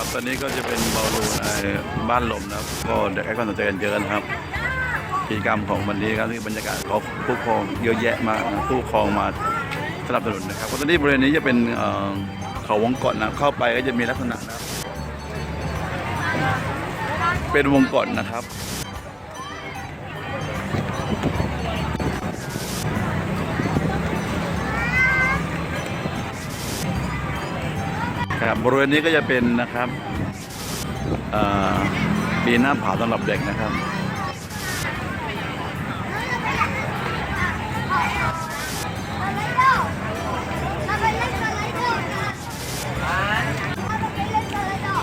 ครับ ตอนนี้ก็จะเป็นบอลลูนในบ้านลมนะครับ ก็เด็กให้ความสนใจกันเยอะนะครับกิจกรรมของวันนี้ครับที่บรรยากาศเขาผู้ปกครองเยอะแยะมากผู้ปกครองมาสนับสนุนนะครับตอนนี้บริเวณนี้จะเป็นเขาวงกฏนะเข้าไปก็จะมีลักษณะนะครับ เป็นวงกฏนะครับ ครับบริเวณนี้ก็จะเป็นนะครับปีหน้าผาสำหรับเด็กนะครับ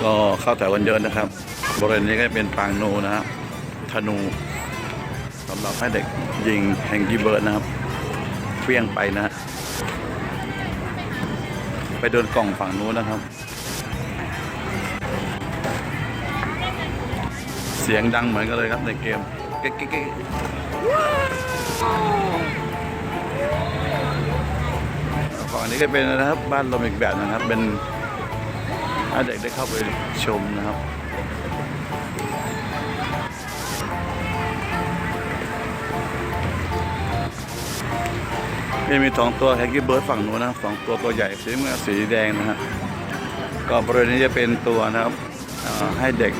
ก็เข้าแถวกันเยอะนะครับ บริเวณนี้ก็จะเป็นปางนูนะครับธนูสำหรับให้เด็กยิงแฮงกี้เบิร์ดนะครับเฟี้ยงไปนะฮะ ไปเดินกล่องฝั่งนู้นนะครับ เสียงดังเหมือนกันเลยครับในเกมเก๊กเก๊กเก๊กฝั่งนี้ก็เป็นนะครับบ้านลมอีกแบบนะครับ เป็นให้เด็กได้เข้าไปชมนะครับ นี่มีสองตัวแฮกกี้เบิร์ดฝั่งนู้นนะสองตัวตัวใหญ่สีเมือสีแดงนะฮะก็บริเวณนี้จะเป็นตัวนะครับให้เด็ก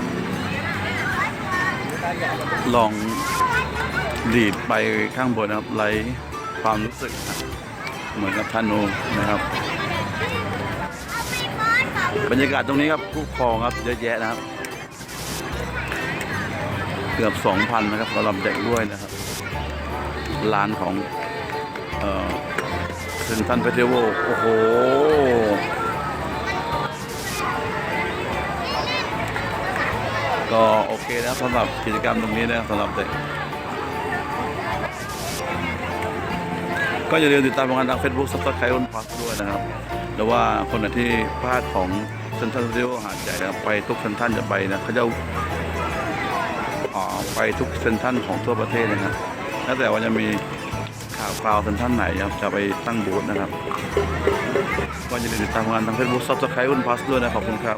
ลองดีดไปข้างบนนะครับไร้ความรู้สึก เหมือนกับธนูนะครับ บรรยากาศตรงนี้ครับผู้ครองครับเยอะแยะนะครับ เกือบ 2,000 นะครับสำหรับเด็กด้วยนะครับลานของ เซนทันเฟสติวัลโอ้โห ก็โอเคนะสำหรับกิจกรรมตรงนี้นะสำหรับเด็กก็อย่าลืมติดตามงานทาง Facebook ซับสไครต์บนพักด้วยนะครับ หรือว่าคนที่พลาดของเซนทรัลสตูดิโอหาดใหญ่นะไปทุกเซนทันจะไปนะเขาจะไปทุกเซนทันของทั่วประเทศนะครับแล้วแต่ว่าจะมี ข่าวคราวเซนท่านไหนครับจะไปตั้งบูธนะครับก็อย่าลืมติดตามผลงานทาง Facebook ซับสไครต์บนพัสด้วยนะขอบคุณครับ